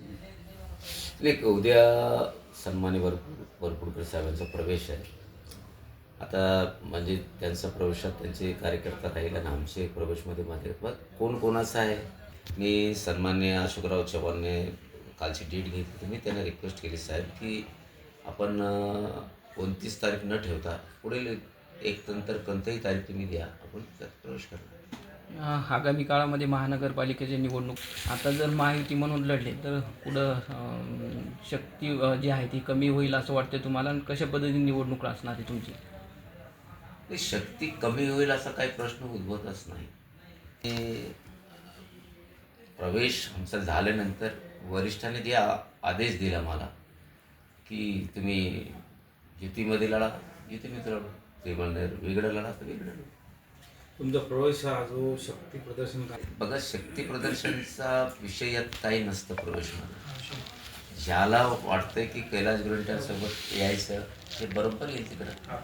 नाही उद्या सन्माने भरपूर भरपूरकर साहेबांचा प्रवेश आहे. आता म्हणजे त्यांचा प्रवेशात त्यांचे कार्यकर्ता राहील आणि आमचे प्रवेशमध्ये माझे कोण कोणाचा आहे? मी सन्मान्य अशोकराव चव्हाणने कालची डेट घेतली. मी त्यांना रिक्वेस्ट केली साहेब की आपण कोणतीच तारीख न ठेवता पुढील एक नंतर कोणतीही तारीख तुम्ही द्या. आपण त्यात प्रवेश करणार. आगामी काळामध्ये महानगरपालिकेची निवडणूक आता जर महायुती म्हणून लढले तर पुढं शक्ती जी आहे ती कमी होईल असं वाटतं तुम्हाला? आणि कशा पद्धतीने निवडणूक असणार आहे तुमची? शक्ती कमी होईल असा काही प्रश्न उद्भवतच नाही. ते प्रवेश आमचा झाल्यानंतर वरिष्ठाने जे आदेश दिला मला की तुम्ही युतीमध्ये लढा युतीमध्ये लढा ते म्हणणार वेगळं लढा तर वेगळं लढा. तुमचा प्रवेश हा जो शक्ती प्रदर्शन काय बघा शक्ती प्रदर्शनचा विषय यात काही नसतं प्रवेशमध्ये ज्याला वाटतंय की कैलास सोबत यायचं ते बरोबर येईल तिकडं.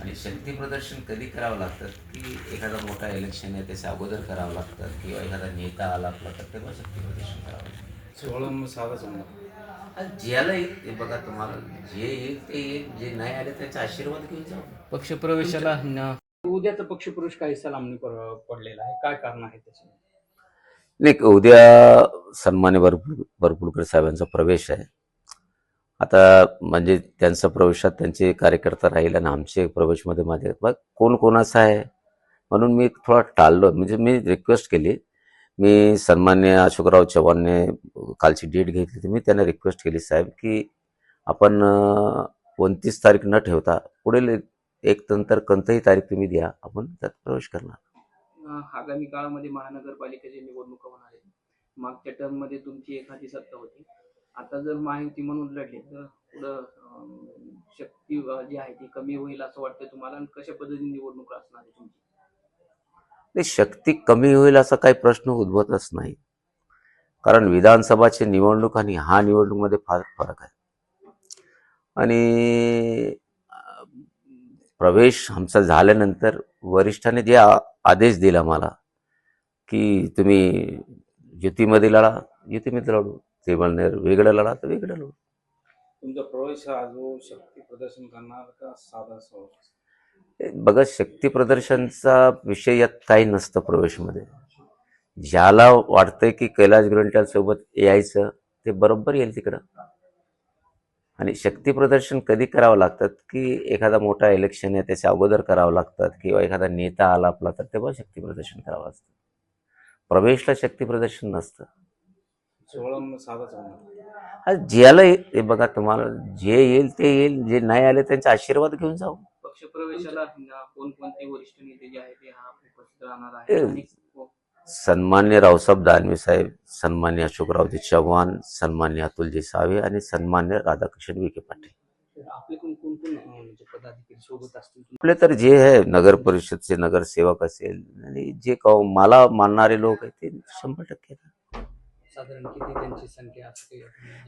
आणि शक्ती प्रदर्शन कधी करावं लागतं? की एखादा मोठा इलेक्शन आहे त्याच्या अगोदर करावं लागतं किंवा एखादा नेता आला आपला तर तेव्हा शक्ती प्रदर्शन करावं लागतं. साधा समजा. ज्याला येईल ते बघा तुम्हाला जे येईल ते येईल जे नाही आले त्याचा आशीर्वाद घेऊन जाऊ. पक्षप्रवेशाला उद्याचा पक्षप्रवेश काही सलामणी पडलेला आहे. काय कारण आहे त्याचे नाही उद्या सन्मान्य भरपूर भरपूरकर साहेबांचा प्रवेश आहे. आता म्हणजे त्यांचा प्रवेशात त्यांचे कार्यकर्ता राहील आणि आमचे प्रवेशमध्ये माझे मग कोण कोणाचा आहे? म्हणून मी थोडा टाळलो. म्हणजे मी रिक्वेस्ट केली. मी सन्मान्य अशोकराव चव्हाणने कालची डेट घेतली होती. मी त्यांना रिक्वेस्ट केली साहेब की आपण उनतीस तारीख न ठेवता पुढील एक नंतर कोणतीही तारीख तुम्ही द्या आपण त्यात प्रवेश करणार. आगामी काळामध्ये महानगरपालिकेची निवडणुका होणार आहेत. मागच्या टर्ममध्ये तुमची एखादी सत्ता होती. आता जर महायुती म्हणून लढले तर पुढं शक्ती जी आहे ती कमी होईल असं वाटतं तुम्हाला? आणि कशा पद्धतीने निवडणूक असणार आहे तुमची? नाही शक्ती कमी होईल असा काही प्रश्न उद्भवतच नाही. कारण विधानसभाची निवडणूक आणि हा निवडणूकमध्ये फार फरक आहे. आणि प्रवेश आमचा झाल्यानंतर वरिष्ठांनी जे आदेश दिला मला की तुम्ही युतीमध्ये लढा युतीमध्ये लढू. ते म्हणणार वेगळं लढा तर वेगळं लढू. तुमचा प्रवेश हा जो शक्ती प्रदर्शन करणार का साधा बघा शक्ती प्रदर्शनचा विषय यात काही नसतं प्रवेशमध्ये. ज्याला वाटतंय की कैलास सोबत यायचं ते बरोबर येईल तिकडं. आणि शक्ती प्रदर्शन कधी करावं लागतात? की एखादा मोठा इलेक्शन आहे त्याच्या अगोदर करावं लागतात किंवा एखादा नेता आला आपला तर तेव्हा शक्ती प्रदर्शन करावं असतं प्रवेशला शक्ती प्रदर्शन नसतं. सोहळा साधा समजा आणि ज्याला ये- हे बघा तुम्हाला जे येईल ते येईल जे नाही आले त्यांचा आशीर्वाद घेऊन जाऊ. पक्षप्रवेशाला कोणकोणते वरिष्ठ नेते जे आहेत ते हा उपस्थित राहणार आहे हो, सन्मान्य रावसाहेब दानवे साहेब सन्मान्य अशोकरावजी चव्हाण सन्मान्य अतुलजी सावे आणि सन्मान्य राधाकृष्ण विखे पाटील. आपले म्हणजे आपले तर जे आहे नगर परिषदचे नगरसेवक असेल आणि जे काव मला मानणारे लोक आहेत ते शंभर टक्के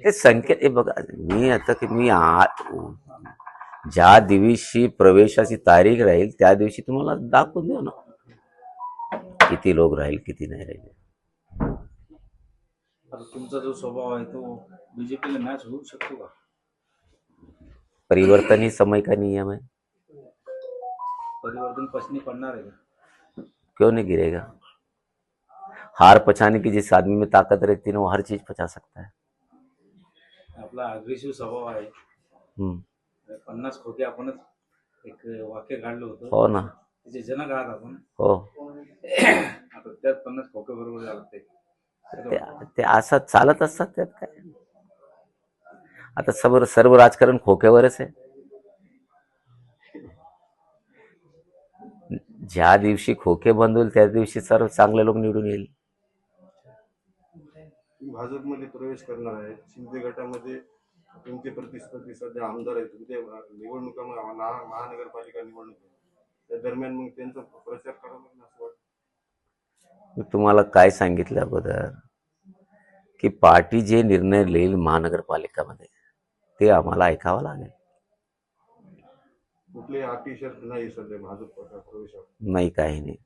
हे संख्या हे बघा मी आता की मी आ- ज्या दिवशी प्रवेशाची तारीख राहील त्या दिवशी तुम्हाला दाखवून देऊ ना. किती लोक राहील किती नाही राहील? तुमचा जो स्वभाव आहे तो बीजेपीला मॅच होऊ शकतो का? परिवर्तन ही समय का नियम है परिवर्तन पसनी पडणार आहे क्यों नहीं गिरेगा? हार पछाने की जिस आदमी में ताकत रहती है वो हर चीज़ पचा सकता है। आपला अग्रेसिव्ह स्वभाव आहे. हम्म. पन्नास आपणच एक वाक्य काढलं होतं. हो ना. त्याचे जनक आहात आपण. हो. त्यात पन्नास खोके बरोबर झालं ते ते असं चालत असतात त्यात काय? आता सर्व सर्व राजकारण खोक्यावरच आहे. ज्या दिवशी खोके बंद होईल त्या दिवशी सर्व चांगले लोक निवडून येईल. भाजपमध्ये प्रवेश करणार आहे. शिंदे गटामध्ये तुमचे प्रतिस्पर्धी सध्या आमदार आहेत. उद्या निवडणुका महा- महानगरपालिका निवडणूक. त्या दरम्यान मग त्यांचा प्रचार करावा मी तुम्हाला काय सांगितलं अगोदर? की पार्टी जे निर्णय घेईल महानगरपालिकामध्ये ते आम्हाला ऐकावं लागेल. नाही काही नाही.